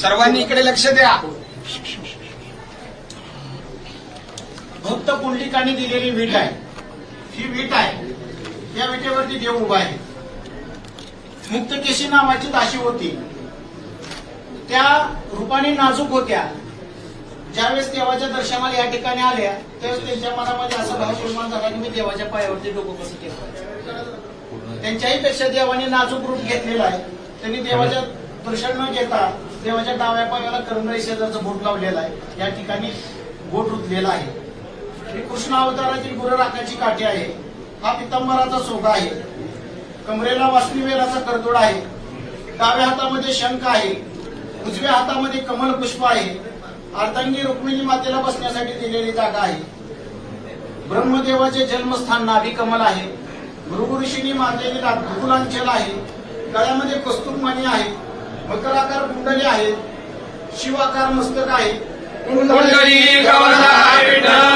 सर्वांनी इकडे लक्ष द्या. भक्त पुंडलिकाने दिलेली वीट आहे? ही वीट आहे. त्या विटेवरती देव उभा आहे. मुक्तकेशी नावाची दाशी होती. त्या रूपाने नाजूक होत्या. ज्यावेळेस देवाच्या दर्शनाला या ठिकाणी आल्या त्यावेळेस त्यांच्या मनामध्ये असा भाव निर्माण झाला की मी देवाच्या पायावरती डोकं कसं ठेवायचं? त्यांच्याही पेक्षा देवाने नाजूक रूप घेतलेला आहे. त्यांनी देवाच्या दर्शन न घेता देवाच्या डाव्या पायाला करंगळी शेजारचं बोट लावलेलं आहे. या ठिकाणी बोट रुतलेला आहे. ही कृष्ण अवताराची गुरु राखाची काठी आहे. हा पितांबराचा सोगा आहे. कमरेला वासनी वेलाचा आहे. डाव्या हातामध्ये शंख आहे. उजव्या हातामध्ये कमल पुष्प आहे. अर्धांगी रुक्मिणी मातेला बसण्यासाठी दिलेली जागा आहे. ब्रह्मदेवाचे जन्मस्थान नाभी कमल आहे. भृगु ऋषींनी मारलेली भूगुलांचल आहे. गळ्यामध्ये कस्तुरमणी आहे. मकराकार कुंडली आहे शिवाकार मस्तक आहे कुंडली कवचा विठ्ठल